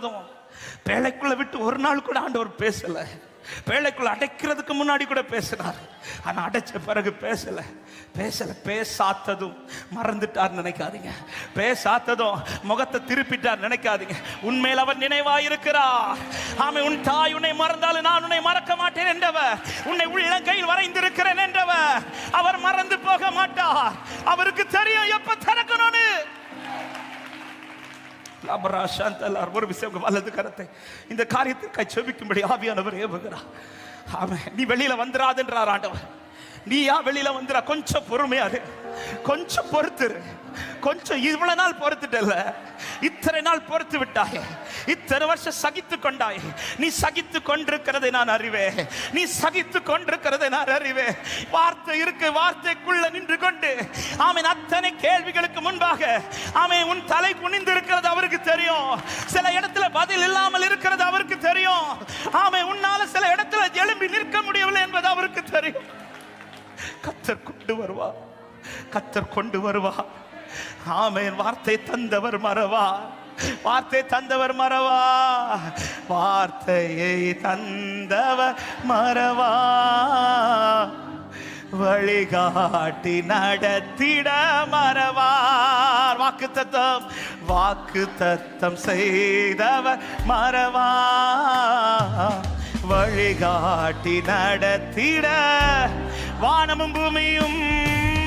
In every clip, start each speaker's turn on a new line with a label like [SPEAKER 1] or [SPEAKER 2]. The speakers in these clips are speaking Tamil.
[SPEAKER 1] வந்ததும் பேழைக்குள்ள விட்டு ஒரு நாள் கூட ஆண்டவர் பேசல. பேழைக்குள்ள அடைக்கிறதுக்கு முன்னாடி கூட பேசினார். ஆனா அடைச்ச பிறகு பேசல. பேசல. பேசாத்ததும் மறந்துட்டார் நினைக்காதீங்க. பேசாத்ததும் முகத்தை திருப்பிட்டார் நினைக்காதீங்க. உண்மையில் அவர் நினைவா நினைவாயிருக்கிறார். ஆமை உன் தாய் உன்னை மறந்தாலும் நான் உன்னை மறக்க மாட்டேன் என்றவர். உன்னை உள்ளங்கையில் வரைந்திருக்கிறேன் என்றவர். அவர் மறந்து போக மாட்டார். அவருக்கு தெரியும் எப்ப தனக்கு லாபரா சாந்தலார் ஒரு விஷயம் வலது கரத்தை இந்த காரியத்திற்காக செபிக்கும்படி ஆவியானவர் ஏவுகிறார் ஆமென் நீ வெளியில வந்துடாதுன்றார் ஆண்டவர் நீயா வெளியில வந்துடா கொஞ்சம் பொறுமையா கொஞ்சம் பொறுத்துரு கொஞ்சம் இவ்வளவு நாள் பொறுத்துட்டல இத்தனை நாள் பொறுத்து விட்டாயே இத்தனை வருஷம் சகித்து கொண்டாய் நீ சகித்து கொண்டிருக்கிறதை நான் அறிவேன் நீ சகித்து கொண்டிருக்கிறதை நான் அறிவேன் வார்த்தை இருக்கு வார்த்தைக்குள்ள நின்று கொண்டு அவன் அத்தனை கேள்விகளுக்கு முன்பாக அவன் உன் தலை குனிந்து இருக்கிறது எழும்பி நிற்க முடியவில்லை என்பது அவருக்கு தெரியும். கத்தர் கொண்டு வருவா. கத்தர் கொண்டு வருவா. ஆமென். வார்த்தை தந்தவர் மறவா. வார்த்தை தந்தவர் மறவா. வார்த்தையை தந்தவர் மறவா. வழிகாட்டி நடத்திட மறவார். வாக்கு தத்தம். வாக்கு தத்தம் செய்தவர் மறவா. வழிகாட்டி நடத்திட. வானமும் பூமியும்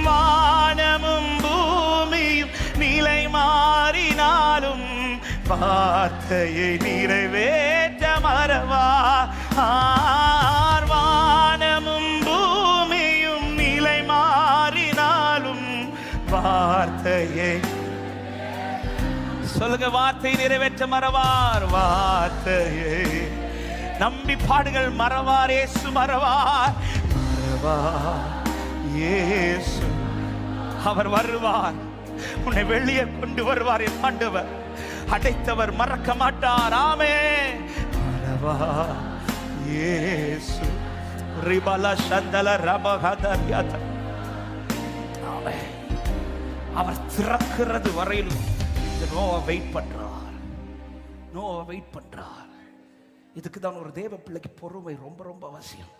[SPEAKER 1] வானமும் பூமியும் நிலை மாறினாலும் வார்த்தையை நிறைவேற்ற மறவா. ஆர் வானமும் பூமியும் நிலை மாறினாலும் வார்த்தையை சொல்லுங்க வார்த்தை நிறைவேற்ற மறவார். வார்த்தையை நம்பி பாடுகள் மறவார் ஏசு மறவார். மறவார் இயேசு அவர் வருவார். உன்னை வெளியே கொண்டு வருவார் என் ஆண்டவர். அடைத்தவர் மறக்க மாட்டார். ஆமே மறவார் இயேசு ரிபல சந்தல ரபகதரியத. ஆமென். அவர் திறக்கிறது வரையிலும் இந்த நோவை வெயிட் பண்றார் நோவை வெயிட் பண்றார் இதுக்கு தான் ஒரு தேவ பிள்ளைக்கு பொறுமை ரொம்ப ரொம்ப அவசியம்.